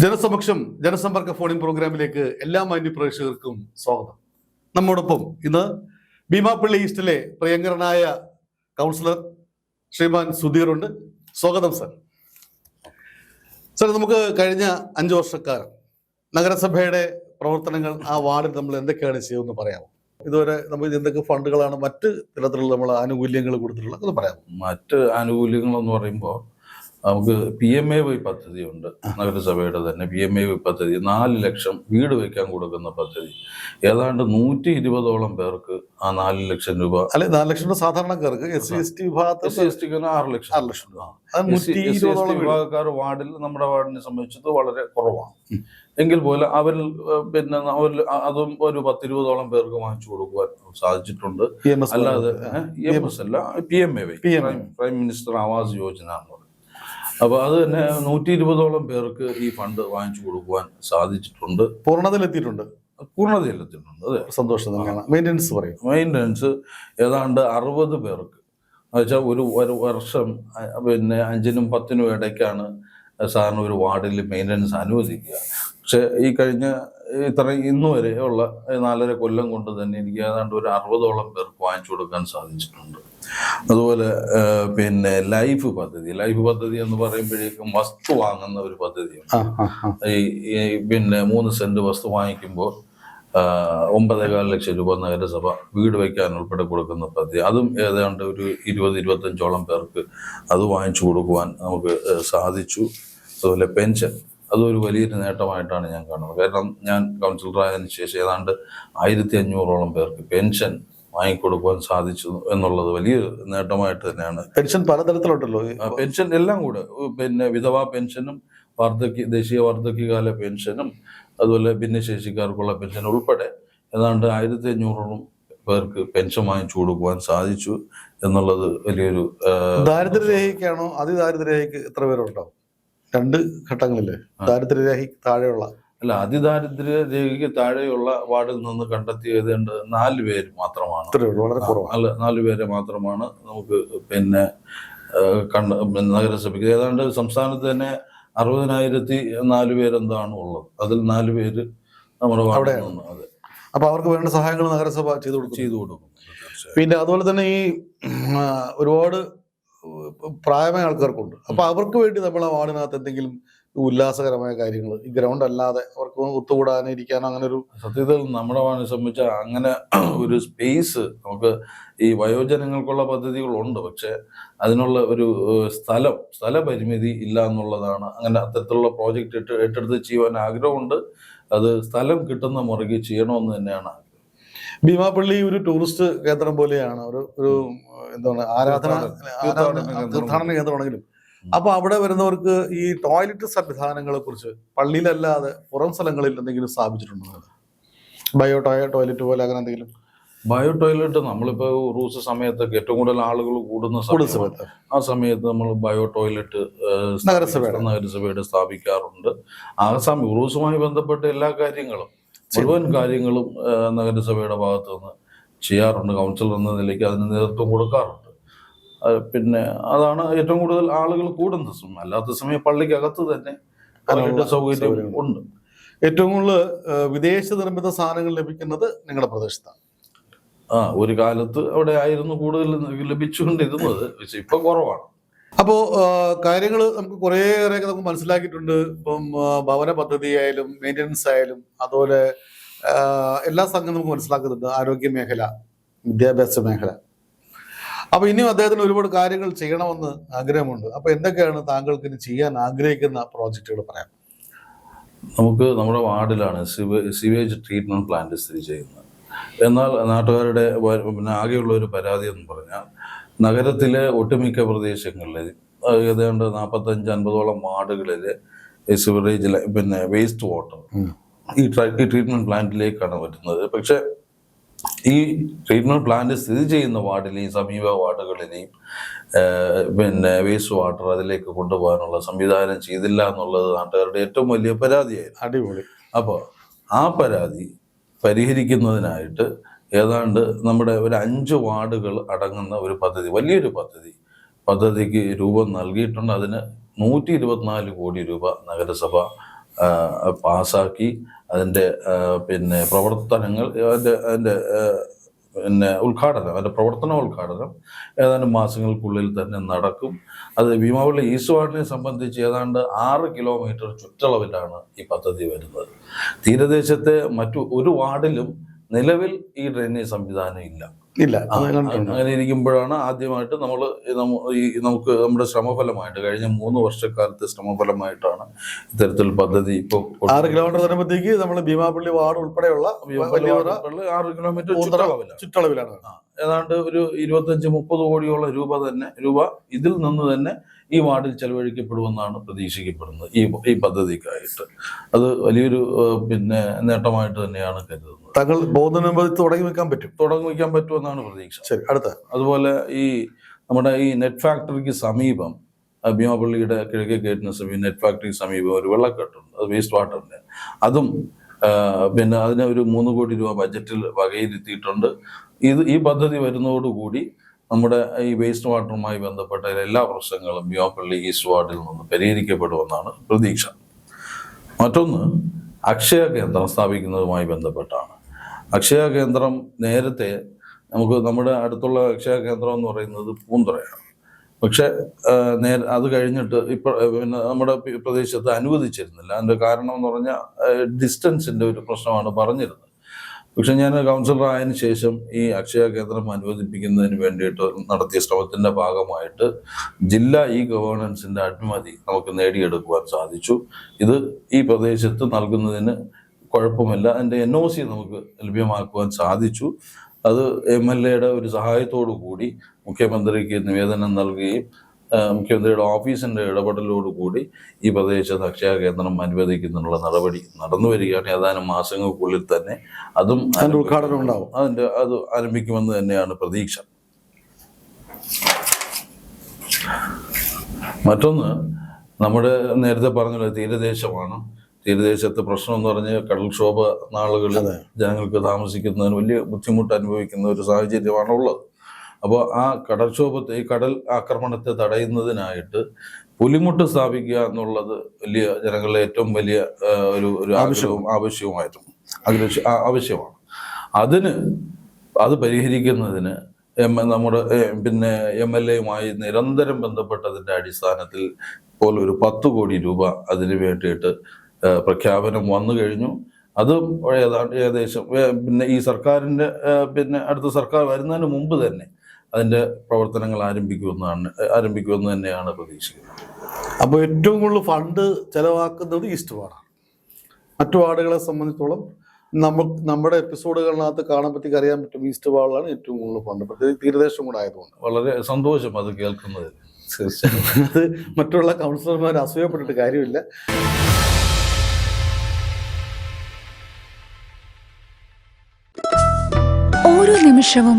ജനസമക്ഷം ജനസമ്പർക്ക phoning പ്രോഗ്രാമിലേക്ക് എല്ലാ മാന്യ പ്രേക്ഷകർക്കും സ്വാഗതം. നമ്മോടൊപ്പം ഇന്ന് ഭീമാപ്പള്ളി ഈസ്റ്റിലെ പ്രിയങ്കരനായ കൗൺസിലർ ശ്രീമാൻ സുധീറുണ്ട് സ്വാഗതം സർ. സർ നമുക്ക് കഴിഞ്ഞ അഞ്ചു വർഷക്കാലം നഗരസഭയുടെ പ്രവർത്തനങ്ങൾ ആ വാർഡിൽ നമ്മൾ എന്തൊക്കെയാണ് ചെയ്യുമെന്ന് പറയാമോ? ഇതുവരെ നമ്മൾ എന്തൊക്കെ ഫണ്ടുകളാണ് മറ്റ് തരത്തിലുള്ള നമ്മൾ ആനുകൂല്യങ്ങൾ കൊടുത്തിട്ടുള്ളത്? അത് പറയാമോ? മറ്റ് ആനുകൂല്യങ്ങളെന്ന് പറയുമ്പോൾ നമുക്ക് പി എം എ വൈ പദ്ധതിയുണ്ട്. നഗരസഭയുടെ തന്നെ പി എം എ വൈ പദ്ധതി. നാല് ലക്ഷം വീട് വയ്ക്കാൻ കൊടുക്കുന്ന പദ്ധതി. ഏതാണ്ട് നൂറ്റി ഇരുപതോളം പേർക്ക് ആ നാല് ലക്ഷം രൂപ അല്ലെ നാല് ലക്ഷം രൂപ സാധാരണക്കാർക്ക് എസ് സി എസ് ടി വിഭാഗത്തിൽ എസ് സി എസ് ടിക്ക് ആറ് ലക്ഷം. ആറ് ലക്ഷം രൂപ. വിഭാഗക്കാർ വാർഡിൽ നമ്മുടെ വാർഡിനെ സംബന്ധിച്ചത് വളരെ കുറവാണ്. എങ്കിൽ പോലും അവരിൽ പിന്നെ അവരിൽ അതും ഒരു പത്തിരുപതോളം പേർക്ക് വാങ്ങിച്ചു കൊടുക്കുവാൻ സാധിച്ചിട്ടുണ്ട്. PMS അല്ലാതെ. എം എസ് അല്ല P M A Y prime minister Awas Yojana എന്ന് പറയും അപ്പൊ അത് തന്നെ നൂറ്റി ഇരുപതോളം പേർക്ക് ഈ ഫണ്ട് വാങ്ങിച്ചു കൊടുക്കുവാൻ സാധിച്ചിട്ടുണ്ട്. പൂർണതയിലെത്തിയിട്ടുണ്ട്. പൂർണതയിലെത്തിയിട്ടുണ്ട് അതെ. സന്തോഷം തന്നെയാണ്. മെയിന്റെനൻസ് പറയും. മെയിന്റനൻസ് ഏതാണ്ട് അറുപത് പേർക്ക്. എന്നുവെച്ചാൽ ഒരു ഒരു വർഷം പിന്നെ അഞ്ചിനും പത്തിനും ഇടയ്ക്കാണ് സാറിന് ഒരു വാർഡിൽ മെയിന്റനൻസ് അനുവദിക്കുക. പക്ഷെ ഈ കഴിഞ്ഞ ഇത്ര ഇന്ന് വരെയുള്ള നാലര കൊല്ലം കൊണ്ട് തന്നെ എനിക്ക് ഏതാണ്ട് ഒരു അറുപതോളം പേർക്ക് വാങ്ങിച്ചു കൊടുക്കാൻ സാധിച്ചിട്ടുണ്ട്. അതുപോലെ പിന്നെ ലൈഫ് പദ്ധതി ലൈഫ് പദ്ധതി എന്ന് പറയുമ്പോഴേക്കും വസ്തു വാങ്ങുന്ന ഒരു പദ്ധതിയാണ് ഈ പിന്നെ മൂന്ന് സെന്റ് വസ്തു വാങ്ങിക്കുമ്പോൾ ഒമ്പതേകാൽ ലക്ഷം രൂപ നഗരസഭ വീട് വയ്ക്കാൻ ഉൾപ്പെടെ കൊടുക്കുന്ന പദ്ധതി. അതും ഏതാണ്ട് ഒരു ഇരുപത് ഇരുപത്തഞ്ചോളം പേർക്ക് അത് വാങ്ങിച്ചു കൊടുക്കുവാൻ നമുക്ക് സാധിച്ചു. അതുപോലെ പെൻഷൻ അതൊരു വലിയൊരു നേട്ടമായിട്ടാണ് ഞാൻ കാണുന്നത്. കാരണം ഞാൻ കൗൺസിലറായതിനു ശേഷം ഏതാണ്ട് ആയിരത്തി അഞ്ഞൂറോളം പേർക്ക് പെൻഷൻ വാങ്ങിക്കൊടുക്കുവാൻ സാധിച്ചു എന്നുള്ളത് വലിയൊരു നേട്ടമായിട്ട് തന്നെയാണ്. പെൻഷൻ പലതരത്തിലുണ്ടല്ലോ. പെൻഷൻ എല്ലാം കൂടെ. പിന്നെ വിധവാ പെൻഷനും വാർദ്ധക്യ ദേശീയ വാർദ്ധക്യകാല പെൻഷനും അതുപോലെ ഭിന്നശേഷിക്കാർക്കുള്ള പെൻഷൻ ഉൾപ്പെടെ ഏതാണ്ട് ആയിരത്തി അഞ്ഞൂറോളം പേർക്ക് പെൻഷൻ വാങ്ങിച്ചു കൊടുക്കുവാൻ സാധിച്ചു എന്നുള്ളത് വലിയൊരു ദാരിദ്ര്യരേഖയ്ക്കാണോ അതിദാരിദ്ര്യരേഖയ്ക്ക് എത്ര പേരുണ്ടാവും രണ്ട് ഘട്ടങ്ങളില്ലേ? ദാരിദ്ര്യരേഖ താഴെയുള്ള. അല്ല അതിദാരിദ്ര്യ രേഖയ്ക്ക് താഴെയുള്ള വാർഡിൽ നിന്ന് ഏതാണ്ട് നാല് പേര് മാത്രമാണ്. വളരെ അല്ല നാല് പേരെ മാത്രമാണ് നമുക്ക് പിന്നെ കണ്ട നഗരസഭയ്ക്ക്. ഏതാണ്ട് സംസ്ഥാനത്ത് തന്നെ അറുപതിനായിരത്തി നാല് പേരെന്താണ് ഉള്ളത്? അതിൽ നാല് പേര് നമ്മുടെ വാർഡിൽ നിന്ന് അതെ. അപ്പൊ അവർക്ക് വേണ്ട സഹായങ്ങൾ നഗരസഭ ചെയ്തു കൊടുക്കും. ചെയ്തു കൊടുക്കും. പിന്നെ അതുപോലെ തന്നെ ഈ ഒരുപാട് പ്രായമായ ആൾക്കാർക്കുണ്ട്. അപ്പൊ അവർക്ക് വേണ്ടി നമ്മൾ ആ വാർഡിനകത്ത് എന്തെങ്കിലും ഉല്ലാസകരമായ കാര്യങ്ങൾ ഈ ഗ്രൗണ്ട് അല്ലാതെ അവർക്ക് ഒത്തുകൂടാനോ ഇരിക്കാനോ അങ്ങനെ ഒരു സത്യത്തിൽ നമ്മുടെ വാർഡിനെ സംബന്ധിച്ച അങ്ങനെ ഒരു സ്പേസ് നമുക്ക് ഈ വയോജനങ്ങൾക്കുള്ള പദ്ധതികളുണ്ട്. പക്ഷെ അതിനുള്ള ഒരു സ്ഥലം സ്ഥലപരിമിതി ഇല്ല എന്നുള്ളതാണ്. അങ്ങനെ അത്തരത്തിലുള്ള പ്രോജക്റ്റ് ഏറ്റെടുത്ത് ചെയ്യുവാൻ ആഗ്രഹമുണ്ട്. അത് സ്ഥലം കിട്ടുന്ന മുറയ്ക്ക് ചെയ്യണമെന്ന് തന്നെയാണ്. ഭീമാപ്പള്ളി ഒരു ടൂറിസ്റ്റ് കേന്ദ്രം പോലെയാണ്. ഒരു ഒരു എന്താണ് ആരാധന തീർത്ഥാടന കേന്ദ്രമാണെങ്കിലും. അപ്പൊ അവിടെ വരുന്നവർക്ക് ഈ ടോയ്ലറ്റ് സംവിധാനങ്ങളെ കുറിച്ച് പള്ളിയിലല്ലാതെ പുറം സ്ഥലങ്ങളിൽ എന്തെങ്കിലും സ്ഥാപിച്ചിട്ടുണ്ടോ? ബയോ ടോയ ടോയ്ലറ്റ് പോലെ അങ്ങനെ എന്തെങ്കിലും? ബയോ ടോയ്ലറ്റ് നമ്മളിപ്പോ ഉറൂസ് സമയത്തൊക്കെ ഏറ്റവും കൂടുതൽ ആളുകൾ കൂടുന്ന സമയത്ത്. ആ സമയത്ത് നമ്മൾ ബയോ ടോയ്ലറ്റ് നഗരസഭയുടെ. നഗരസഭയുടെ സ്ഥാപിക്കാറുണ്ട്. ആ സമയം ഉറൂസുമായി ബന്ധപ്പെട്ട എല്ലാ കാര്യങ്ങളും മുഴുവൻ കാര്യങ്ങളും നഗരസഭയുടെ ഭാഗത്തു നിന്ന് ചെയ്യാറുണ്ട്. കൗൺസിലർ എന്ന നിലയ്ക്ക് അതിന് നേതൃത്വം കൊടുക്കാറുണ്ട്. പിന്നെ അതാണ് ഏറ്റവും കൂടുതൽ ആളുകൾ കൂടുന്ന സമയം അല്ലാത്ത സമയം പള്ളിക്കകത്ത് തന്നെ ടോയ്ലറ്റ് സൗകര്യം ഉണ്ട്. ഏറ്റവും കൂടുതൽ വിദേശ നിർമ്മിത സാധനങ്ങൾ ലഭിക്കുന്നത് നിങ്ങളുടെ പ്രദേശത്താണ്. ആ ഒരു കാലത്ത് അവിടെ ആയിരുന്നു കൂടുതൽ ലഭിച്ചുകൊണ്ടിരുന്നത്. പക്ഷെ ഇപ്പൊ കുറവാണ്. അപ്പോൾ കാര്യങ്ങൾ നമുക്ക് കുറേയേറെ നമുക്ക് മനസ്സിലാക്കിയിട്ടുണ്ട്. ഇപ്പം ഭവന പദ്ധതി ആയാലും മെയിന്റനൻസ് ആയാലും അതുപോലെ എല്ലാ സംഘം നമുക്ക് മനസ്സിലാക്കുന്നുണ്ട്. ആരോഗ്യ മേഖല വിദ്യാഭ്യാസ മേഖല. അപ്പൊ ഇനിയും അദ്ദേഹത്തിന് ഒരുപാട് കാര്യങ്ങൾ ചെയ്യണമെന്ന് ആഗ്രഹമുണ്ട്. അപ്പൊ എന്തൊക്കെയാണ് താങ്കൾക്ക് ഇനി ചെയ്യാൻ ആഗ്രഹിക്കുന്ന പ്രോജക്റ്റുകൾ പറയാം? നമുക്ക് നമ്മുടെ വാർഡിലാണ് സിവ സിവേജ് ട്രീറ്റ്മെന്റ് പ്ലാന്റ് സ്ഥിതി ചെയ്യുന്നത്. എന്നാൽ നാട്ടുകാരുടെ പിന്നെ ആകെയുള്ള ഒരു പരാതി എന്ന് പറഞ്ഞാൽ നഗരത്തിലെ ഒട്ടുമിക്ക പ്രദേശങ്ങളിൽ ഏതാണ്ട് നാൽപ്പത്തഞ്ച് അൻപതോളം വാർഡുകളിൽ സിവറേജ് പിന്നെ വേസ്റ്റ് വാട്ടർ ഈ ഈ ട്രീറ്റ്മെന്റ് പ്ലാന്റിലേക്കാണ് വരുന്നത്. പക്ഷെ ഈ ട്രീറ്റ്മെന്റ് പ്ലാന്റ് സ്ഥിതി ചെയ്യുന്ന വാർഡിലെയും സമീപ വാർഡുകളിലെയും പിന്നെ വേസ്റ്റ് വാട്ടർ അതിലേക്ക് കൊണ്ടുപോകാനുള്ള സംവിധാനം ചെയ്തില്ല എന്നുള്ളത് നാട്ടുകാരുടെ ഏറ്റവും വലിയ പരാതിയായിരുന്നു അടിപൊളി. അപ്പോൾ ആ പരാതി പരിഹരിക്കുന്നതിനായിട്ട് ഏതാണ്ട് നമ്മുടെ ഒരു അഞ്ച് വാർഡുകൾ അടങ്ങുന്ന ഒരു പദ്ധതി വലിയൊരു പദ്ധതി. പദ്ധതിക്ക് രൂപം നൽകിയിട്ടുണ്ട്. അതിന് നൂറ്റി ഇരുപത്തിനാല് കോടി രൂപ നഗരസഭ പാസാക്കി. അതിന്റെ പിന്നെ പ്രവർത്തനങ്ങൾ അതിന്റെ അതിന്റെ പിന്നെ ഉദ്ഘാടനം അതിന്റെ പ്രവർത്തന ഉദ്ഘാടനം ഏതാനും മാസങ്ങൾക്കുള്ളിൽ തന്നെ നടക്കും. അത് ഭീമാവള്ളി ഈസ്റ്റ് വാർഡിനെ സംബന്ധിച്ച് ഏതാണ്ട് ആറ് കിലോമീറ്റർ ചുറ്റളവിലാണ് ഈ പദ്ധതി വരുന്നത്. തീരദേശത്തെ മറ്റു ഒരു വാർഡിലും നിലവിൽ ഈ ഡ്രെയിനേജ് സംവിധാനം ഇല്ല. ഇല്ല. അങ്ങനെ ഇരിക്കുമ്പോഴാണ് ആദ്യമായിട്ട് നമ്മൾ ഈ നമുക്ക് നമ്മുടെ ശ്രമഫലമായിട്ട് കഴിഞ്ഞ മൂന്ന് വർഷക്കാലത്തെ ശ്രമഫലമായിട്ടാണ് ഇത്തരത്തിൽ പദ്ധതി ഇപ്പോൾ ആറ് കിലോമീറ്റർ വരുമ്പോഴത്തേക്ക് നമ്മൾ ഭീമാപള്ളി വാർഡ് ഉൾപ്പെടെയുള്ള ആറ് കിലോമീറ്റർ ചുറ്റളവിലാണ്. ഏതാണ്ട് ഒരു ഇരുപത്തഞ്ച് മുപ്പത് കോടിയോളം രൂപ തന്നെ രൂപ ഇതിൽ നിന്ന് തന്നെ ഈ വാർഡിൽ ചെലവഴിക്കപ്പെടുമെന്നാണ് പ്രതീക്ഷിക്കപ്പെടുന്നത് ഈ ഈ പദ്ധതിക്കായിട്ട്. അത് വലിയൊരു പിന്നെ നേട്ടമായിട്ട് തന്നെയാണ് കരുതുന്നത്. തങ്ങൾ പോകുന്നതിന് തുടങ്ങി വെക്കാൻ പറ്റും. തുടങ്ങി വെക്കാൻ പറ്റുമെന്നാണ് പ്രതീക്ഷ. ശരി അടുത്ത. അതുപോലെ ഈ നമ്മുടെ ഈ നെറ്റ് ഫാക്ടറിക്ക് സമീപം ഭീമാപള്ളിയുടെ കിഴക്കേ ഗേറ്റിന് സമീപം നെറ്റ് ഫാക്ടറിക്ക് സമീപം ഒരു വെള്ളക്കെട്ടുണ്ട് അത് വേസ്റ്റ് വാട്ടറിന്റെ അതും പിന്നെ അതിന് ഒരു മൂന്ന് കോടി രൂപ ബജറ്റിൽ വകയിരുത്തിയിട്ടുണ്ട്. ഇത് ഈ പദ്ധതി വരുന്നതോടുകൂടി നമ്മുടെ ഈ വേസ്റ്റ് വാട്ടറുമായി ബന്ധപ്പെട്ട എല്ലാ പ്രശ്നങ്ങളും യോപ്പള്ളി ഈസ്റ്റ് വാർഡിൽ നിന്ന് പരിഹരിക്കപ്പെടുമെന്നാണ് പ്രതീക്ഷ. മറ്റൊന്ന് അക്ഷയ കേന്ദ്രം സ്ഥാപിക്കുന്നതുമായി ബന്ധപ്പെട്ടാണ്. അക്ഷയ കേന്ദ്രം നേരത്തെ നമുക്ക് നമ്മുടെ അടുത്തുള്ള അക്ഷയ കേന്ദ്രം എന്ന് പറയുന്നത് പൂന്തുറയാണ്. പക്ഷേ നേരെ അത് കഴിഞ്ഞിട്ട് ഇപ്പം പിന്നെ നമ്മുടെ പ്രദേശത്ത് അനുവദിച്ചിരുന്നില്ല. അതിന്റെ കാരണം എന്ന് പറഞ്ഞാൽ ഡിസ്റ്റൻസിന്റെ ഒരു പ്രശ്നമാണ് പറഞ്ഞിരുന്നത്. പക്ഷെ ഞാൻ കൗൺസിലർ ആയതിനു ശേഷം ഈ അക്ഷയ കേന്ദ്രം അനുവദിപ്പിക്കുന്നതിന് വേണ്ടിയിട്ട് നടത്തിയ ശ്രമത്തിന്റെ ഭാഗമായിട്ട് ജില്ലാ ഇ ഗവേണൻസിന്റെ അനുമതി നമുക്ക് നേടിയെടുക്കുവാൻ സാധിച്ചു. ഇത് ഈ പ്രദേശത്ത് നൽകുന്നതിന് കുഴപ്പമില്ല. അതിന്റെ എൻ ഒ സി നമുക്ക് ലഭ്യമാക്കുവാൻ സാധിച്ചു. അത് എം എൽ എയുടെ ഒരു സഹായത്തോടു കൂടി മുഖ്യമന്ത്രിക്ക് നിവേദനം നൽകുകയും മുഖ്യമന്ത്രിയുടെ ഓഫീസിന്റെ ഇടപെടലോട് കൂടി ഈ പ്രദേശത്ത് അക്ഷയ കേന്ദ്രം അനുവദിക്കുന്നതിനുള്ള നടപടി നടന്നു വരികയാണ്. ഏതാനും മാസങ്ങൾക്കുള്ളിൽ തന്നെ അതും ഉദ്ഘാടനം ഉണ്ടാവും. അതിന്റെ അത് ആരംഭിക്കുമെന്ന് തന്നെയാണ് പ്രതീക്ഷ. മറ്റൊന്ന് നമ്മുടെ നേരത്തെ പറഞ്ഞല്ലോ തീരദേശമാണ്. തീരദേശത്തെ പ്രശ്നം എന്ന് പറഞ്ഞ് കടൽക്ഷോഭ നാളുകളിൽ. ജനങ്ങൾക്ക് താമസിക്കുന്നതിന് വലിയ ബുദ്ധിമുട്ട് അനുഭവിക്കുന്ന ഒരു സാഹചര്യമാണ് ഉള്ളത് അപ്പോൾ ആ കടൽക്ഷോഭത്തെ ഈ കടൽ ആക്രമണത്തെ തടയുന്നതിനായിട്ട് പുലിമുട്ട് സ്ഥാപിക്കുക എന്നുള്ളത് വലിയ ജനങ്ങളുടെ ഏറ്റവും വലിയ ഒരു ഒരു ആവശ്യവും ആവശ്യവുമായിരുന്നു അഗ്രഹ ആവശ്യമാണ്. അതിന് അത് പരിഹരിക്കുന്നതിന് എം നമ്മുടെ പിന്നെ എം എൽ എയുമായി നിരന്തരം ബന്ധപ്പെട്ടതിന്റെ അടിസ്ഥാനത്തിൽ ഇപ്പോൾ ഒരു പത്ത് കോടി രൂപ അതിന് വേണ്ടിയിട്ട് പ്രഖ്യാപനം വന്നു കഴിഞ്ഞു. അത് ഏതാണ്ട് ഏകദേശം പിന്നെ ഈ സർക്കാരിന്റെ പിന്നെ അടുത്ത സർക്കാർ വരുന്നതിന് മുമ്പ് തന്നെ അതിന്റെ പ്രവർത്തനങ്ങൾ ആരംഭിക്കുമെന്നാണ് ആരംഭിക്കുമെന്ന് തന്നെയാണ് പ്രതീക്ഷിക്കുന്നത്. അപ്പോൾ ഏറ്റവും കൂടുതൽ ഫണ്ട് ചിലവാക്കുന്നത് ഈസ്റ്റ് വാർഡാണ് മറ്റു വാർഡുകളെ സംബന്ധിച്ചോളം നമുക്ക് നമ്മുടെ എപ്പിസോഡുകളിനകത്ത് കാണാൻ പറ്റി അറിയാൻ പറ്റും ഈസ്റ്റ് വാർഡിലാണ് ഏറ്റവും കൂടുതൽ ഫണ്ട്. പ്രത്യേകിച്ച് തീരദേശം കൂടെ ആയതുകൊണ്ട്. വളരെ സന്തോഷം അത് കേൾക്കുന്നത്. അത് മറ്റുള്ള കൗൺസിലർമാർ അസൂയപ്പെട്ടിട്ട് കാര്യമില്ല. ഓരോ നിമിഷവും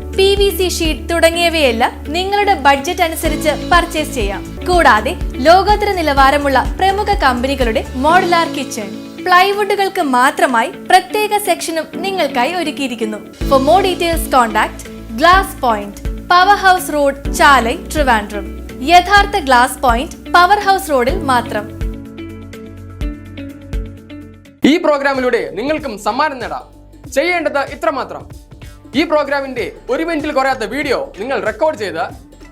പി വി സി ഷീറ്റ് തുടങ്ങിയവയെല്ലാം നിങ്ങളുടെ ബഡ്ജറ്റ് അനുസരിച്ച് പർച്ചേസ് ചെയ്യാം. കൂടാതെ ലോകോത്തര നിലവാരമുള്ള പ്രമുഖ കമ്പനികളുടെ മോഡലാർ കിച്ചൺ പ്ലൈവുഡുകൾക്ക് മാത്രമായി പ്രത്യേക സെക്ഷനും നിങ്ങൾക്കായി ഒരുക്കിയിരിക്കുന്നു. For more details contact Glass Point power house road Chalai Trivandrum യഥാർത്ഥ ഗ്ലാസ് പോയിന്റ് പവർ ഹൗസ് റോഡിൽ മാത്രം. ഈ പ്രോഗ്രാമിലൂടെ നിങ്ങൾക്കും സമ്മാനം നേടാം. ചെയ്യേണ്ടത് ഇത്രമാത്രം. ഈ പ്രോഗ്രാമിന്റെ ഒരു മിനിറ്റിൽ കുറയാത്ത വീഡിയോ നിങ്ങൾ റെക്കോർഡ് ചെയ്ത്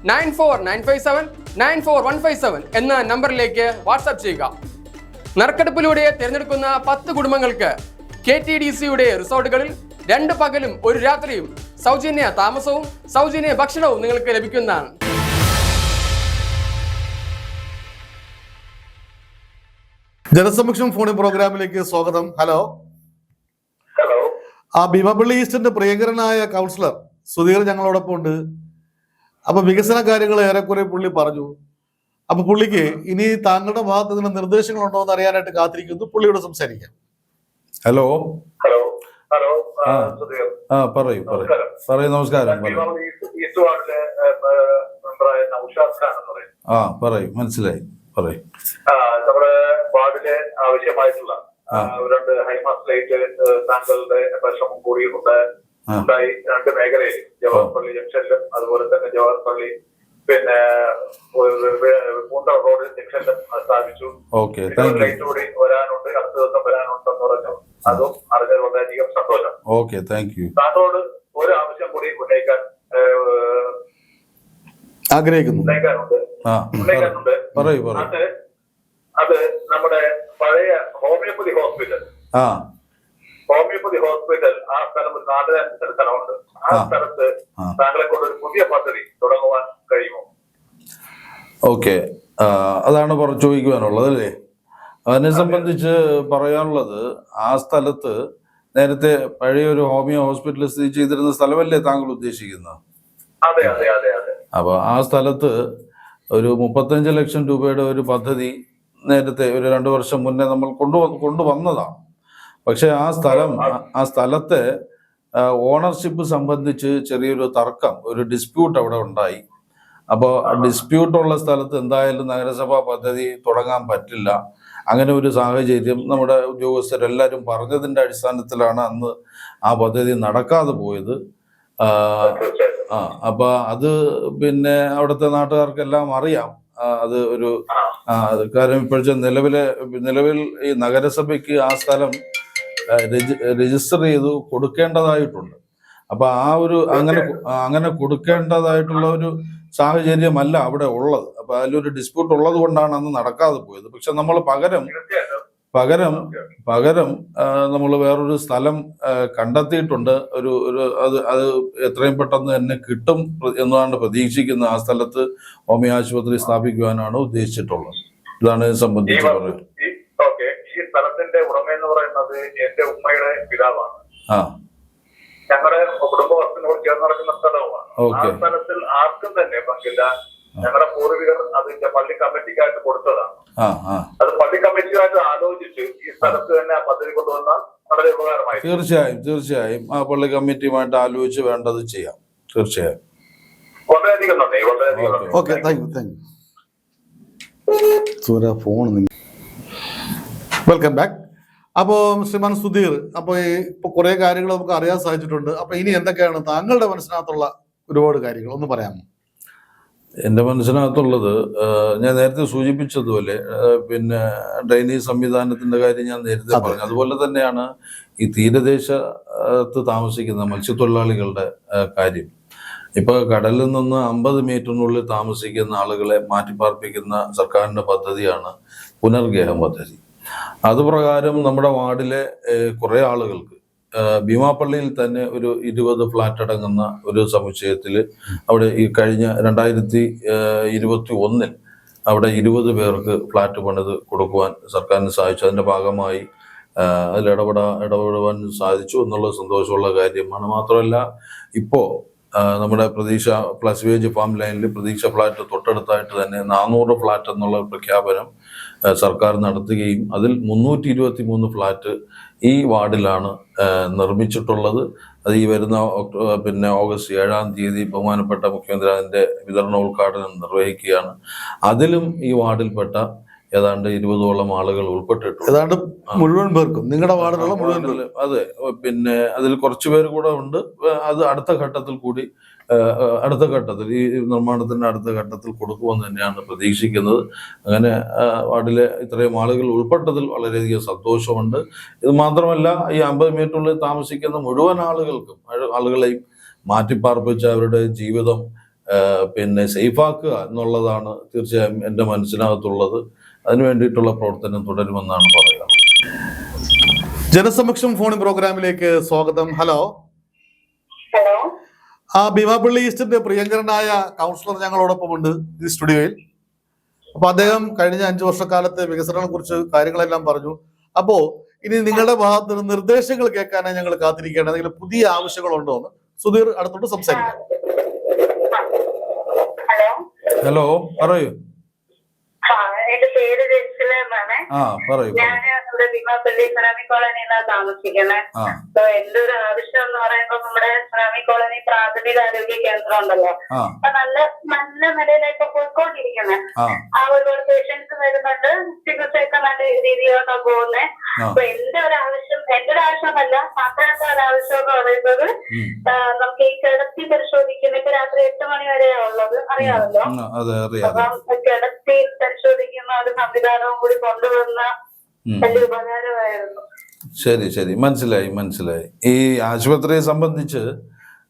nine four nine five seven nine four one five seven എന്ന നമ്പറിലേക്ക് വാട്സാപ്പ് ചെയ്യുക. നറുക്കെടുപ്പിലൂടെ തിരഞ്ഞെടുക്കുന്ന പത്ത് കുടുംബങ്ങൾക്ക് കെ ടി ഡി സിയുടെ റിസോർട്ടുകളിൽ രണ്ട് പകലും ഒരു രാത്രിയും സൗജന്യ താമസവും സൗജന്യ ഭക്ഷണവും നിങ്ങൾക്ക് ലഭിക്കുന്നതാണ്. പ്രോഗ്രാമിലേക്ക് സ്വാഗതം. ഹലോ. ആ ഭീമപള്ളി ഈസ്റ്റിന്റെ പ്രിയങ്കരനായ കൗൺസിലർ സുധീർ ഞങ്ങളോടൊപ്പം ഉണ്ട്. അപ്പൊ വികസന കാര്യങ്ങൾ ഏറെക്കുറെ പുള്ളി പറഞ്ഞു. അപ്പൊ പുള്ളിക്ക് ഇനി താങ്കളുടെ ഭാഗത്ത് നിന്ന് നിർദ്ദേശങ്ങൾ ഉണ്ടോ എന്ന് അറിയാനായിട്ട് കാത്തിരിക്കുന്നു. പുള്ളിയോട് സംസാരിക്കാം. ഹലോ? ഹലോ. ഹലോ. ആ, പറയൂ പറയൂ. നമസ്കാരം. പറയൂ നമസ്കാരം ആ പറയൂ മനസ്സിലായി. പറയൂ. ആ, നമ്മുടെ വാർഡിലെ ആവശ്യമായിട്ടുള്ള. രണ്ട് ഹൈമാസ് ലൈറ്റ് താങ്കളുടെ പരിശ്രമം കൂടി. ഉണ്ടായി രണ്ട് മേഖലയിൽ. ജവഹർപള്ളി ജംഗ്ഷനിലും അതുപോലെ തന്നെ ജവഹർപള്ളി പിന്നെ പൂണ്ട റോഡ് ജംഗ്ഷനിലും സ്ഥാപിച്ചു. ലൈറ്റ് കൂടി വരാനുണ്ട് അടുത്ത ദിവസം വരാനുണ്ടെന്ന് പറഞ്ഞു. അതും അറിഞ്ഞത് വളരെയധികം സന്തോഷം. Okay thank you. താങ്കളോട് ഒരു ആവശ്യം കൂടി ഉന്നയിക്കാൻ ആഗ്രഹിക്കുന്നു. ഉന്നയിക്കാനുണ്ട്. ആ. ഉന്നയിക്കാനുണ്ട്. പറയൂ പറയൂ. അത് നമ്മുടെ പഴയ ഹോമിയോപ്പതി ഹോസ്പിറ്റൽ. ഹോമിയോപ്പതി ഹോസ്പിറ്റൽ ആ സ്ഥലം നാല് സ്ഥലമുണ്ട്. ആ. സ്ഥലത്ത്. താങ്കളെ കൊണ്ട് ഒരു പുതിയ പദ്ധതി തുടങ്ങുവാൻ കഴിയുമോ? ഓക്കെ. അതാണ് പറഞ്ഞു ചോദിക്കുവാനുള്ളത് അല്ലേ? അതിനെ സംബന്ധിച്ച് പറയാനുള്ളത് ആ സ്ഥലത്ത് നേരത്തെ പഴയ ഒരു ഹോമിയോ ഹോസ്പിറ്റൽ സ്ഥിതി ചെയ്തിരുന്ന സ്ഥലമല്ലേ താങ്കൾ ഉദ്ദേശിക്കുന്നത്? അപ്പൊ ആ സ്ഥലത്ത് ഒരു മുപ്പത്തഞ്ച് ലക്ഷം രൂപയുടെ ഒരു പദ്ധതി നേരത്തെ ഒരു രണ്ട് വർഷം മുന്നേ നമ്മൾ കൊണ്ടു കൊണ്ടുവന്നതാണ് പക്ഷെ ആ സ്ഥലം ആ- സ്ഥലത്തെ ഓണർഷിപ്പ് സംബന്ധിച്ച് ചെറിയൊരു തർക്കം ഒരു ഡിസ്പ്യൂട്ട് അവിടെ ഉണ്ടായി. അപ്പോൾ ഡിസ്പ്യൂട്ട് ഉള്ള സ്ഥലത്ത് എന്തായാലും നഗരസഭാ പദ്ധതി തുടങ്ങാൻ പറ്റില്ല. അങ്ങനെ ഒരു സാഹചര്യം നമ്മുടെ ഉദ്യോഗസ്ഥരെല്ലാവരും പറഞ്ഞതിന്റെ അടിസ്ഥാനത്തിലാണ് അന്ന് ആ പദ്ധതി നടക്കാതെ പോയത്. ആ, തീർച്ചയായിട്ടും അപ്പൊ അത് പിന്നെ അവിടുത്തെ നാട്ടുകാർക്കെല്ലാം അറിയാം. അത് ഒരു കാരണം ഇപ്പോഴത്തെ നിലവിലെ നിലവിൽ ഈ നഗരസഭയ്ക്ക് ആ സ്ഥലം രജിസ്റ്റർ ചെയ്തു കൊടുക്കേണ്ടതായിട്ടുണ്ട്. അപ്പൊ ആ ഒരു അങ്ങനെ അങ്ങനെ കൊടുക്കേണ്ടതായിട്ടുള്ള ഒരു സാഹചര്യമല്ല അവിടെ ഉള്ളത്. അപ്പൊ അതിലൊരു ഡിസ്പ്യൂട്ട് ഉള്ളത് കൊണ്ടാണ് അന്ന് നടക്കാതെ പോയത്. പക്ഷെ നമ്മൾ പകരം പകരം പകരം നമ്മൾ വേറൊരു സ്ഥലം കണ്ടെത്തിയിട്ടുണ്ട്. ഒരു ഒരു അത് അത് എത്രയും പെട്ടെന്ന് തന്നെ കിട്ടും എന്നാണ് പ്രതീക്ഷിക്കുന്ന ആ സ്ഥലത്ത് ഹോമിയോ ആശുപത്രി സ്ഥാപിക്കുവാനാണ് ഉദ്ദേശിച്ചിട്ടുള്ളത്. ഇതാണ് ഇത് സംബന്ധിച്ച് പറയുന്നത്. ഈ സ്ഥലത്തിന്റെ ഉടമ എന്ന് പറയുന്നത് എന്റെ ഉമ്മയുടെ പിതാവാണ്. ഞങ്ങളുടെ കുടുംബ വസ്തുവിനോട് ചേർന്ന് നടക്കുന്ന സ്ഥലവുമാണ്. ആ സ്ഥലത്തിൽ ആർക്കും തന്നെ പങ്കില്ല. ഞങ്ങളുടെ പൂർവികർ അതിന്റെ പള്ളി കമ്മിറ്റിക്കായിട്ട് കൊടുത്തതാണ്. അത് പള്ളി കമ്മിറ്റിക്കായിട്ട് സ്ഥലത്ത് തന്നെ ആ പദ്ധതി കൊണ്ടുവന്നാൽ വളരെ ഉപകാരമായി തീർച്ചയായും തീർച്ചയായും. ആ പള്ളി കമ്മിറ്റിയുമായിട്ട് ആലോചിച്ച് വേണ്ടത് ചെയ്യാം. തീർച്ചയായും. വളരെയധികം നന്ദി വളരെയധികം നന്ദി. Okay thank you thank you phone welcome back അപ്പോൾ ശ്രീമാൻ സുധീർ അപ്പോൾ ഇപ്പൊ കുറേ കാര്യങ്ങൾ നമുക്ക് അറിയാൻ സാധിച്ചിട്ടുണ്ട്. അപ്പോൾ ഇനി എന്തൊക്കെയാണ് താങ്കളുടെ മനസ്സിനകത്തുള്ള ഒരുപാട് കാര്യങ്ങൾ? ഒന്ന് പറയാമോ? എന്റെ മനസ്സിനകത്തുള്ളത് ഞാൻ നേരത്തെ സൂചിപ്പിച്ചതുപോലെ പിന്നെ ഡൈനീസ് സംവിധാനത്തിന്റെ കാര്യം ഞാൻ നേരത്തെ പറഞ്ഞു. അതുപോലെ തന്നെയാണ് ഈ തീരദേശത്ത് താമസിക്കുന്ന മത്സ്യത്തൊഴിലാളികളുടെ കാര്യം. ഇപ്പൊ കടലിൽ നിന്ന് അമ്പത് മീറ്ററിനുള്ളിൽ താമസിക്കുന്ന ആളുകളെ മാറ്റിപ്പാർപ്പിക്കുന്ന സർക്കാരിന്റെ പദ്ധതിയാണ് പുനർഗേഹം പദ്ധതി. അതുപ്രകാരം നമ്മുടെ വാർഡിലെ കുറേ ആളുകൾക്ക് ഭീമാപ്പള്ളിയിൽ തന്നെ ഒരു ഇരുപത് ഫ്ലാറ്റ് അടങ്ങുന്ന ഒരു സമുച്ചയത്തിൽ അവിടെ ഈ കഴിഞ്ഞ രണ്ടായിരത്തി ഇരുപത്തി ഒന്നിൽ അവിടെ ഇരുപത് പേർക്ക് ഫ്ലാറ്റ് പണിത് കൊടുക്കുവാൻ സർക്കാരിന് സാധിച്ചു. അതിന്റെ ഭാഗമായി അതിൽ ഇടപെടാ ഇടപെടുവാൻ സാധിച്ചു എന്നുള്ള സന്തോഷമുള്ള കാര്യമാണ്. മാത്രമല്ല ഇപ്പോൾ നമ്മുടെ പ്രതീക്ഷ പ്ലസ് വേജ് ഫാം ലൈനിൽ പ്രതീക്ഷ ഫ്ലാറ്റ് തൊട്ടടുത്തായിട്ട് തന്നെ നാനൂറ് ഫ്ലാറ്റ് എന്നുള്ള പ്രഖ്യാപനം സർക്കാർ നടത്തുകയും അതിൽ മുന്നൂറ്റി ഇരുപത്തി മൂന്ന് ഫ്ലാറ്റ് ഈ വാർഡിലാണ് നിർമ്മിച്ചിട്ടുള്ളത്. അത് ഈ വരുന്ന പിന്നെ ഓഗസ്റ്റ് ഏഴാം തീയതി ബഹുമാനപ്പെട്ട മുഖ്യമന്ത്രി അതിന്റെ വിതരണ ഉദ്ഘാടനം നിർവഹിക്കുകയാണ്. അതിലും ഈ വാർഡിൽപ്പെട്ട ഏതാണ്ട് ഇരുപതോളം ആളുകൾ ഉൾപ്പെട്ടിട്ടുണ്ട്. ഏതാണ്ട് മുഴുവൻ പേർക്കും. നിങ്ങളുടെ വാർഡിലുള്ള മുഴുവൻ അതെ പിന്നെ അതിൽ കുറച്ചു പേര് കൂടെ ഉണ്ട്. അത് അടുത്ത ഘട്ടത്തിൽ കൂടി അടുത്ത ഘട്ടത്തിൽ ഈ നിർമ്മാണത്തിന്റെ അടുത്ത ഘട്ടത്തിൽ കൊടുക്കുമെന്ന് തന്നെയാണ് പ്രതീക്ഷിക്കുന്നത്. അങ്ങനെ ആ, വാർഡിലെ ഇത്രയും ആളുകൾ ഉൾപ്പെട്ടതിൽ വളരെയധികം സന്തോഷമുണ്ട്. ഇത് മാത്രമല്ല ഈ അമ്പത് മീറ്ററുള്ളിൽ താമസിക്കുന്ന മുഴുവൻ ആളുകൾക്കും ആളു- ആളുകളെയും മാറ്റിപ്പാർപ്പിച്ച് അവരുടെ ജീവിതം പിന്നെ സേഫാക്കുക എന്നുള്ളതാണ് തീർച്ചയായും എന്റെ മനസ്സിനകത്തുള്ളത്. അതിനു വേണ്ടിയിട്ടുള്ള പ്രവർത്തനം തുടരുമെന്നാണ് പറയുക ജനസമക്ഷം ഫോൺ പ്രോഗ്രാമിലേക്ക് സ്വാഗതം. ഹലോ. ഹലോ. ആ ഭീമാപള്ളി ഈസ്റ്റിന്റെ പ്രിയങ്കരനായ കൗൺസിലർ ഞങ്ങളോടൊപ്പം ഉണ്ട് ഈ സ്റ്റുഡിയോയിൽ അപ്പൊ അദ്ദേഹം കഴിഞ്ഞ അഞ്ചു വർഷക്കാലത്തെ വികസനങ്ങളെ കുറിച്ച് കാര്യങ്ങളെല്ലാം പറഞ്ഞു. അപ്പോ ഇനി നിങ്ങളുടെ ഭാഗത്ത് നിന്ന് നിർദ്ദേശങ്ങൾ കേൾക്കാനായി ഞങ്ങൾ കാത്തിരിക്കുകയാണ്. എന്തെങ്കിലും പുതിയ ആവശ്യങ്ങളുണ്ടോ എന്ന് സുധീർ അടുത്തോട്ട് സംസാരിക്കാം. ഹലോ. ഹലോ പറയൂ. ആ പറയൂ ഞാൻ പറയൂ. പള്ളി സുനാമി കോളനിയിലാണ് താമസിക്കുന്നത് അപ്പൊ എന്റെ ഒരു ആവശ്യം എന്ന് പറയുമ്പോൾ നമ്മുടെ സുനാമി കോളനി പ്രാഥമിക ആരോഗ്യ കേന്ദ്രം ഉണ്ടല്ലോ. അപ്പൊ നല്ല നല്ല നിലയിലേക്ക് പോയിക്കൊണ്ടിരിക്കുന്നത് ആ. ഒരുപാട് പേഷ്യൻസ് വരുന്നുണ്ട്. ചികിത്സയൊക്കെ നല്ല രീതിയിലാണ് പോകുന്നത്. അപ്പൊ എന്റെ ഒരു ആവശ്യം എന്റെ ഒരു ആവശ്യമല്ല സാധാരണ ഒരു ആവശ്യം എന്ന് പറയുന്നത് നമുക്ക് ഈ കിടത്തി പരിശോധിക്കുന്ന ഇപ്പൊ രാത്രി എട്ട് മണി വരെയാ ഉള്ളത്. അറിയാമല്ലോ. അപ്പം കിടത്തി പരിശോധിക്കുന്ന ഒരു സംവിധാനവും കൂടി കൊണ്ടുവന്ന. വലിയ ഉപകാരമായിരുന്നു. ശരി ശരി. മനസ്സിലായി മനസ്സിലായി. ഈ ആശുപത്രിയെ സംബന്ധിച്ച്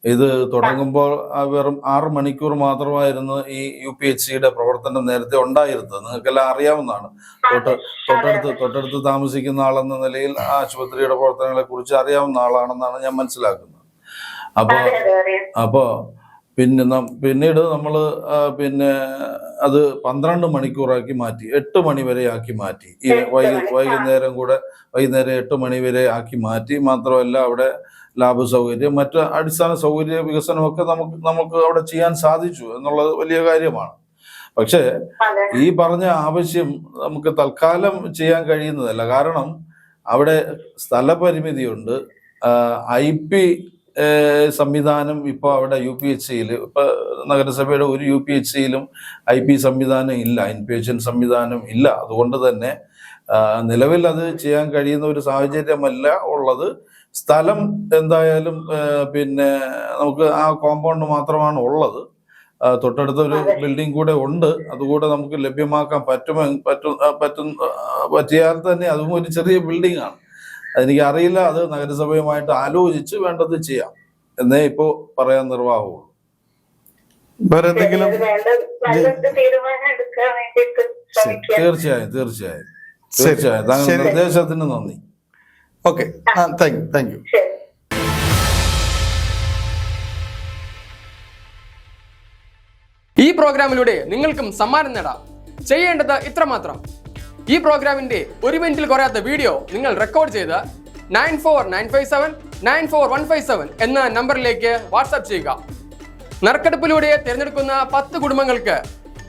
ഇത് തുടങ്ങുമ്പോൾ വെറും ആറ് മണിക്കൂർ മാത്രമായിരുന്നു ഈ യു പി എച്ച് സിയുടെ പ്രവർത്തനം നേരത്തെ ഉണ്ടായിരുന്നത്. നിങ്ങൾക്കെല്ലാം അറിയാവുന്നതാണ്. തൊട്ട് തൊട്ടടുത്ത് തൊട്ടടുത്ത് താമസിക്കുന്ന ആളെന്ന നിലയിൽ ആശുപത്രിയുടെ പ്രവർത്തനങ്ങളെ കുറിച്ച് അറിയാവുന്ന ആളാണെന്നാണ് ഞാൻ മനസ്സിലാക്കുന്നത്. അപ്പോൾ അപ്പോൾ പിന്നെ നം- പിന്നീട് നമ്മൾ പിന്നെ അത് പന്ത്രണ്ട് മണിക്കൂറാക്കി മാറ്റി എട്ട് മണി വരെ ആക്കി മാറ്റി. ഈ വൈകി. വൈകുന്നേരം കൂടെ വൈകുന്നേരം എട്ട് മണി വരെ ആക്കി മാറ്റി മാത്രമല്ല അവിടെ ലാബ് സൗകര്യം മറ്റ് അടിസ്ഥാന സൗകര്യ വികസനമൊക്കെ നമുക്ക് നമുക്ക് അവിടെ ചെയ്യാൻ സാധിച്ചു എന്നുള്ളത് വലിയ കാര്യമാണ്. പക്ഷേ ഈ പറഞ്ഞ ആവശ്യം നമുക്ക് തൽക്കാലം ചെയ്യാൻ കഴിയുന്നതല്ല. കാരണം അവിടെ സ്ഥലപരിമിതിയുണ്ട്. ഐ പി സംവിധാനം ഇപ്പോൾ അവിടെ യു പി എച്ച് സിയിൽ ഇപ്പം നഗരസഭയുടെ ഒരു യു പി എച്ച് സിയിലും ഐ പി സംവിധാനം ഇല്ല ഇൻപേഷ്യൻ സംവിധാനം ഇല്ല. അതുകൊണ്ട് തന്നെ നിലവിൽ അത് ചെയ്യാൻ കഴിയുന്ന ഒരു സാഹചര്യമല്ല ഉള്ളത്. സ്ഥലം എന്തായാലും പിന്നെ നമുക്ക് ആ കോമ്പൗണ്ട് മാത്രമാണ് ഉള്ളത്. തൊട്ടടുത്ത ഒരു ബിൽഡിംഗ് കൂടെ ഉണ്ട്. അതുകൂടെ നമുക്ക് ലഭ്യമാക്കാൻ പറ്റുമോ പറ്റും പറ്റും പറ്റിയാൽ തന്നെ അതും ഒരു ചെറിയ ബിൽഡിംഗ് ആണ്. അതെനിക്ക് അറിയില്ല അത് നഗരസഭയുമായിട്ട് ആലോചിച്ച് വേണ്ടത് ചെയ്യാം. എന്നേ ഇപ്പോ പറയാൻ നിർവാഹമുള്ളൂ വേറെ എന്തെങ്കിലും? തീർച്ചയായും തീർച്ചയായും. തീർച്ചയായും. താങ്കളുടെ നിർദ്ദേശത്തിന് നന്ദി. Okay. Thank you thank you. ഈ പ്രോഗ്രാമിലൂടെ നിങ്ങൾക്കും സമ്മാനം നേടാം. ചെയ്യേണ്ടത് ഇത്രമാത്രം. ഈ പ്രോഗ്രാമിന്റെ ഒരു മിനിറ്റിൽ കുറയാത്ത വീഡിയോ നിങ്ങൾ റെക്കോർഡ് ചെയ്ത് nine four nine five seven nine four one five seven എന്ന നമ്പറിലേക്ക് വാട്സാപ്പ് ചെയ്യുക നറുക്കെടുപ്പിലൂടെ തിരഞ്ഞെടുക്കുന്ന പത്ത് കുടുംബങ്ങൾക്ക്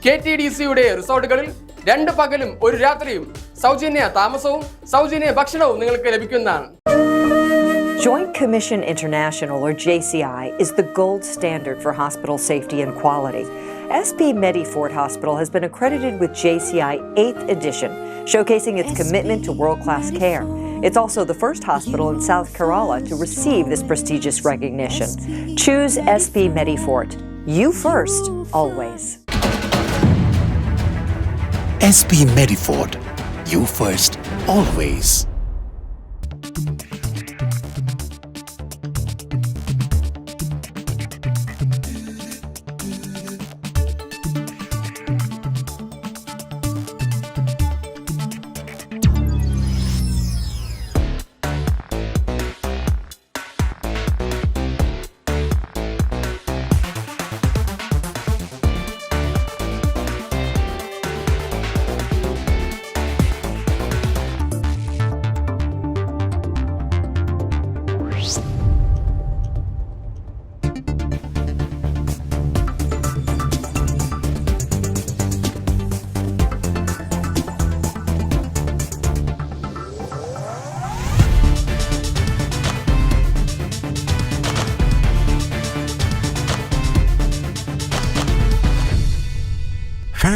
കെ ടി ഡി സിയുടെ റിസോർട്ടുകളിൽ രണ്ട് പകലും ഒരു രാത്രിയും സൗജന്യ താമസവും സൗജന്യ ഭക്ഷണവും നിങ്ങൾക്ക് ലഭിക്കുന്നതാണ് Joint Commission International, or JCI, is the gold standard for hospital safety and quality. SP Medifort Hospital has been accredited with JCI 8th edition, showcasing its commitment to world class care. It's also the first hospital in South Kerala to receive this prestigious recognition. Choose SP Medifort. You first, always. SP Medifort. You first, always.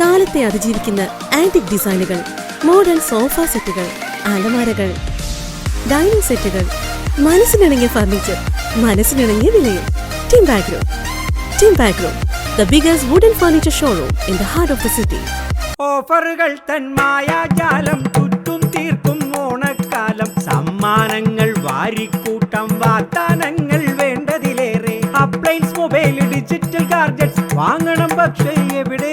കാലത്തെ അതിജീവിക്കുന്ന antique ഡിസൈനുകൾ modern sofa സെറ്റുകൾ അലമാരകൾ dining സെറ്റുകൾ മനസ്സിനിണങ്ങിയ furniture മനസ്സിനിണങ്ങിയ വിലയിൽ. Timbagro background the biggest wooden furniture showroom in the heart of the city ഓഫറുകൾ തൻ മായാജാലം ചുറ്റും തീർക്കും ഓണക്കാലം. സമ്മാനങ്ങൾ വാരിക്കൂട്ടം വാഗ്ദാനങ്ങൾ വേണ്ടതിലേറെ. അപ്ലൈൻസ് മൊബൈൽ ഡിജിറ്റൽ ഗാർജറ്റ്സ് വാങ്ങണം പക്ഷേ എവിടെ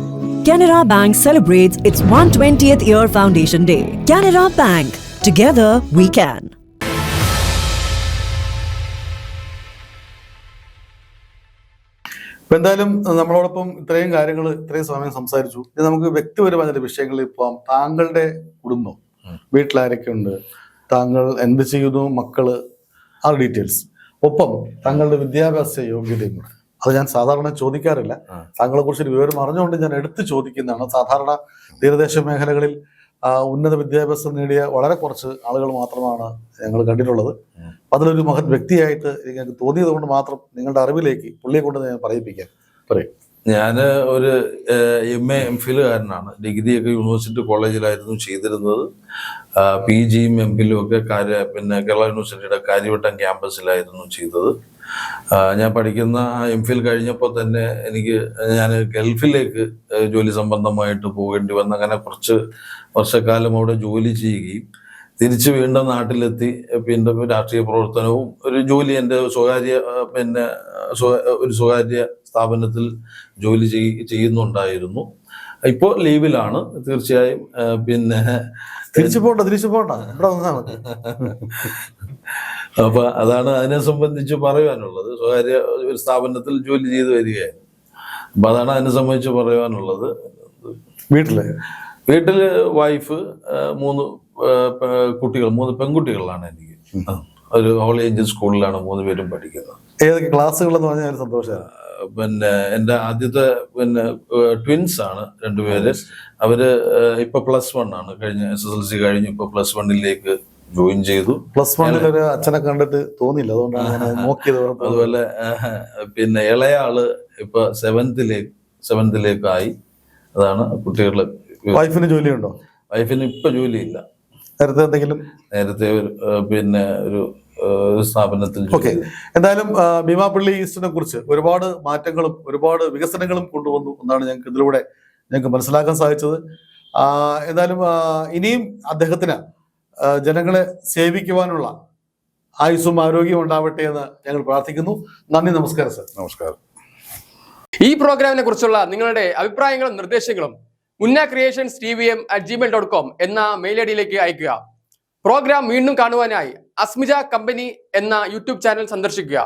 Canara Bank celebrates its 120th year foundation day. Canara Bank, together we can. ഇപ്പൊ എന്തായാലും നമ്മളോടൊപ്പം ഇത്രയും കാര്യങ്ങൾ ഇത്രയും സമയം സംസാരിച്ചു. ഇനി നമുക്ക് വ്യക്തിപരമായ ചില വിഷയങ്ങളിൽ പോവാം. താങ്കളുടെ കുടുംബം. വീട്ടിലാരൊക്കെ ഉണ്ട് താങ്കൾ എന്ത് ചെയ്യുന്നു? മക്കൾ. ആ ഡീറ്റെയിൽസ് ഒപ്പം താങ്കളുടെ വിദ്യാഭ്യാസ യോഗ്യതയും കൂടെ. അത് ഞാൻ സാധാരണ ചോദിക്കാറില്ല. താങ്കളെ കുറിച്ച് ഒരു വിവരം അറിഞ്ഞുകൊണ്ട് ഞാൻ എടുത്തു ചോദിക്കുന്നതാണ്. സാധാരണ തീരദേശ മേഖലകളിൽ ഉന്നത വിദ്യാഭ്യാസം നേടിയ വളരെ കുറച്ച് ആളുകൾ മാത്രമാണ് ഞങ്ങൾ കണ്ടിട്ടുള്ളത്. അപ്പൊ അതിലൊരു മഹത് വ്യക്തിയായിട്ട് എനിക്ക് തോന്നിയത് കൊണ്ട് മാത്രം നിങ്ങളുടെ അറിവിലേക്ക് പുള്ളിയെ കൊണ്ട് ഞാൻ പറയിപ്പിക്കാം. പറയും. ഞാൻ ഒരു എം എ എം ഫിലുകാരനാണ് ഡിഗ്രിയൊക്കെ യൂണിവേഴ്സിറ്റി കോളേജിലായിരുന്നു ചെയ്തിരുന്നത്. പി ജിയും എം ഫിലും ഒക്കെ കാര്യ പിന്നെ കേരള യൂണിവേഴ്സിറ്റിയുടെ കാര്യവട്ടം ക്യാമ്പസിലായിരുന്നു ചെയ്തത്. ഞാൻ പഠിക്കുന്ന എം ഫിൽ കഴിഞ്ഞപ്പോൾ തന്നെ എനിക്ക് ഞാൻ ഗൾഫിലേക്ക് ജോലി സംബന്ധമായിട്ട് പോകേണ്ടി വന്ന അങ്ങനെ കുറച്ച് വർഷക്കാലം അവിടെ ജോലി ചെയ്യുകയും തിരിച്ച് വീണ്ടും നാട്ടിലെത്തി. പിന്നെ രാഷ്ട്രീയ പ്രവർത്തനവും ഒരു ജോലി എന്റെ സ്വകാര്യ പിന്നെ ഒരു സ്വകാര്യ സ്ഥാപനത്തിൽ ജോലി ചെയ്- ചെയ്യുന്നുണ്ടായിരുന്നു. ഇപ്പോൾ ലീവിലാണ് തീർച്ചയായും പിന്നെ തിരിച്ചു പോണ്ട തിരിച്ചു പോണ്ട. ഇവിടെ വന്നാൽ മതി. അപ്പൊ അതാണ് അതിനെ സംബന്ധിച്ച് പറയുവാനുള്ളത്. സ്വകാര്യ ഒരു സ്ഥാപനത്തിൽ ജോലി ചെയ്ത് വരികയായിരുന്നു. അപ്പൊ അതാണ് അതിനെ സംബന്ധിച്ച് പറയുവാനുള്ളത്. വീട്ടിൽ? വീട്ടിൽ വൈഫ് മൂന്ന് കുട്ടികൾ മൂന്ന് പെൺകുട്ടികളാണ് എനിക്ക്. ഒരു ഓൾ ഏജ് സ്കൂളിലാണ് മൂന്ന് പേരും പഠിക്കുന്നത്. ഏതൊക്കെ ക്ലാസ്സുകൾ എന്ന് പറഞ്ഞാൽ സന്തോഷമാണ് പിന്നെ എന്റെ ആദ്യത്തെ പിന്നെ ട്വിൻസ് ആണ് രണ്ടുപേര് അവർ ഇപ്പൊ പ്ലസ് വൺ ആണ്. കഴിഞ്ഞ എസ് എസ് എൽ സി കഴിഞ്ഞ് ഇപ്പൊ പ്ലസ് വണ്ണിലേക്ക് ജോയിൻ ചെയ്തു. പ്ലസ് വണ്ണിൽ ഒരു അച്ഛനെ കണ്ടിട്ട് തോന്നിയില്ല. അതുകൊണ്ടാണ് നോക്കിയത് അതുപോലെ പിന്നെ ഇളയ ആൾ ഇപ്പൊ സെവൻത്തിലേക്ക് സെവൻത്തിലേക്കായി അതാണ് കുട്ടികളുടെ വൈഫിന് ജോലിയുണ്ടോ? വൈഫിന് ഇപ്പൊ ജോലിയില്ല. നേരത്തെ എന്തെങ്കിലും? നേരത്തെ ഒരു പിന്നെ ഒരു സ്ഥാപനത്തിൽ ഓക്കെ. എന്തായാലും ഭീമാപ്പള്ളി ഈസ്റ്റിനെ കുറിച്ച് ഒരുപാട് മാറ്റങ്ങളും ഒരുപാട് വികസനങ്ങളും കൊണ്ടുവന്നു എന്നാണ് ഞങ്ങൾക്ക് ഇതിലൂടെ ഞങ്ങൾക്ക് മനസ്സിലാക്കാൻ സാധിച്ചത്. എന്തായാലും ഇനിയും അദ്ദേഹത്തിന് ജനങ്ങളെ സേവിക്കുവാനുള്ള ആയുസ്സും ആരോഗ്യവും ഉണ്ടാവട്ടെ എന്ന് ഞങ്ങൾ പ്രാർത്ഥിക്കുന്നു. നന്ദി നമസ്കാരം സർ. നമസ്കാരം. ഈ പ്രോഗ്രാമിനെ കുറിച്ചുള്ള നിങ്ങളുടെ അഭിപ്രായങ്ങളും നിർദ്ദേശങ്ങളും Munna creations T V M at gmail dot com എന്ന മെയിൽ ഐ ഡിയിലേക്ക് അയക്കുക പ്രോഗ്രാം വീണ്ടും കാണുവാനായി അസ്മിജ കമ്പനി എന്ന യൂട്യൂബ് ചാനൽ സന്ദർശിക്കുക.